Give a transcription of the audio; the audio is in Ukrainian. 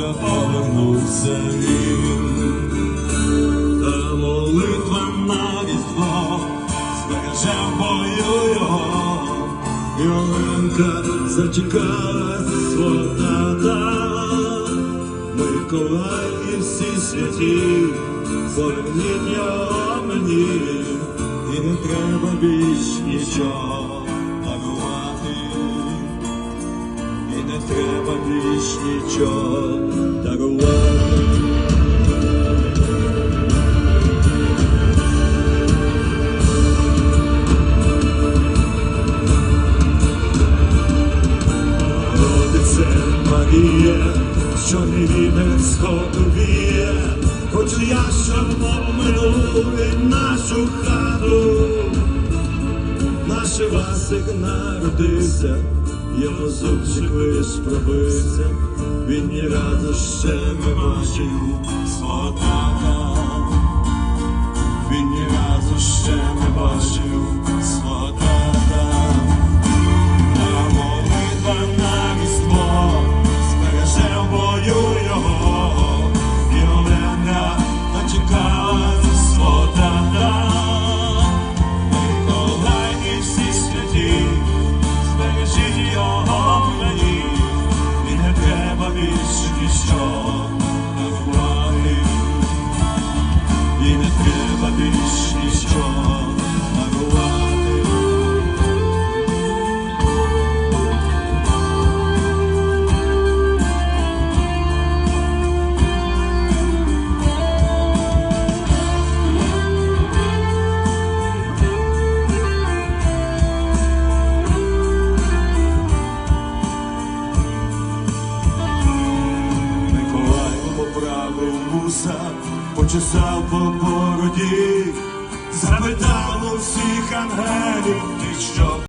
що повернувся він, та молитва на різдво збереже бою його, і Оленка зачекала свого тата. Миколай і всі святі, поверніть його мені, і не треба більш нічого не треба більш нічого дарувати. Родице Марія, що не вітер сходу віє, хочу я, щоб обминули нашу хату. Наш Васик народився, його зубчик лиш пробився, він ні разу ще не бачив свого. Треба вуса, почесав по бороді, запитав у всіх ангелів, ти що